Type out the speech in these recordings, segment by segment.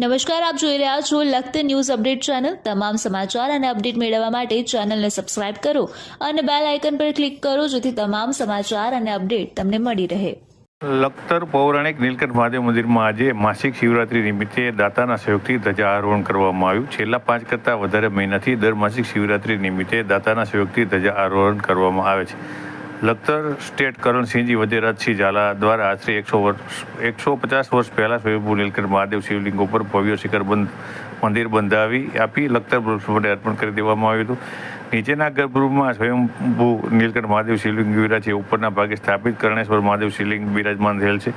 નમસ્કાર, આપ જોઈ રહ્યા છો લખત ન્યૂઝ અપડેટ ચેનલ. તમામ સમાચાર અને અપડેટ મેળવવા માટે ચેનલને સબસ્ક્રાઇબ કરો અને બેલ આઇકન પર ક્લિક કરો જેથી તમામ સમાચાર અને અપડેટ તમને મળી રહે. લખતર પૌરાણિક નીલકંઠ મહાદેવ મંદિરમાં આજે માસિક શિવરાત્રી નિમિત્તે દાતાના સહયોગથી ધ્વજારોહણ કરવામાં આવ્યું. છેલ્લા પાંચ કરતાં વધારે મહિનાથી દર માસિક શિવરાત્રી નિમિત્તે દાતાના સહયોગથી ધ્વજારોહણ કરવામાં આવે છે. લખતર સ્ટેટ કરણસિંહજી વજેરાજસિંહ ઝાલા દ્વારા આશરે એકસો વર્ષ, એકસો પચાસ વર્ષ પહેલાં સ્વયંભૂ નીલકંઠ મહાદેવ શિવલિંગ ઉપર ભવ્ય શિખરબંધ મંદિર બંધાવી આપી લખતર માટે અર્પણ કરી દેવામાં આવ્યું હતું. નીચેના ગર્ભગૃહમાં સ્વયંભૂ નીલકંઠ મહાદેવ શિવલિંગ વિરાજ છે ઉપરના ભાગે સ્થાપિત કરણેશ્વર મહાદેવ શિવલિંગ બિરાજમાન થયેલ છે.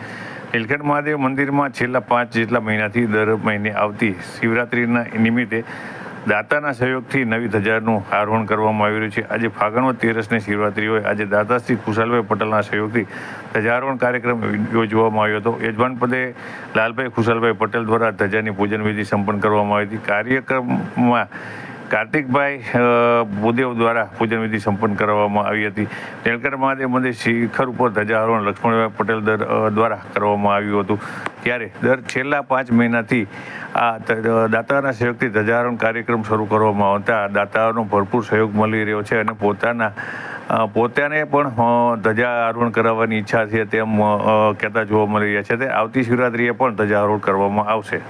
નીલકંઠ મહાદેવ મંદિરમાં છેલ્લા પાંચ જેટલા મહિનાથી દર મહિને આવતી શિવરાત્રિના નિમિત્તે દાતાના સહયોગથી નવી ધજાનું આરોહણ કરવામાં આવી રહ્યું છે. આજે ફાગણવત તેરસની શિવરાત્રી હોય. આજે દાતાશ્રી ખુશાલભાઈ પટેલના સહયોગથી ધજારોહણ કાર્યક્રમ યોજવામાં આવ્યો હતો. યજમાન પદે લાલભાઈ ખુશાલભાઈ પટેલ દ્વારા ધજાની પૂજન વિધિ સંપન્ન કરવામાં આવી હતી. કાર્યક્રમમાં કાર્તિકભાઈ ભૂદેવ દ્વારા પૂજન વિધિ સંપન્ન કરવામાં આવી હતી. નીલકંઠ મહાદેવ મંદિર શિખર ઉપર ધજારોહણ લક્ષ્મણભાઈ પટેલ દ્વારા કરવામાં આવ્યું હતું. ત્યારે દર છેલ્લા પાંચ મહિનાથી આ દાતાના સહયોગથી ધજારણ કાર્યક્રમ શરૂ કરવામાં આવતા દાતાઓનો ભરપૂર સહયોગ મળી રહ્યો છે અને પોતાના પોતાને પણ ધજા આરોહણ કરાવવાની ઈચ્છા છે તેમ કહેતા જોવા મળી રહ્યા છે. તે આવતી શિવરાત્રિએ પણ ધજા આરોહણ કરવામાં આવશે.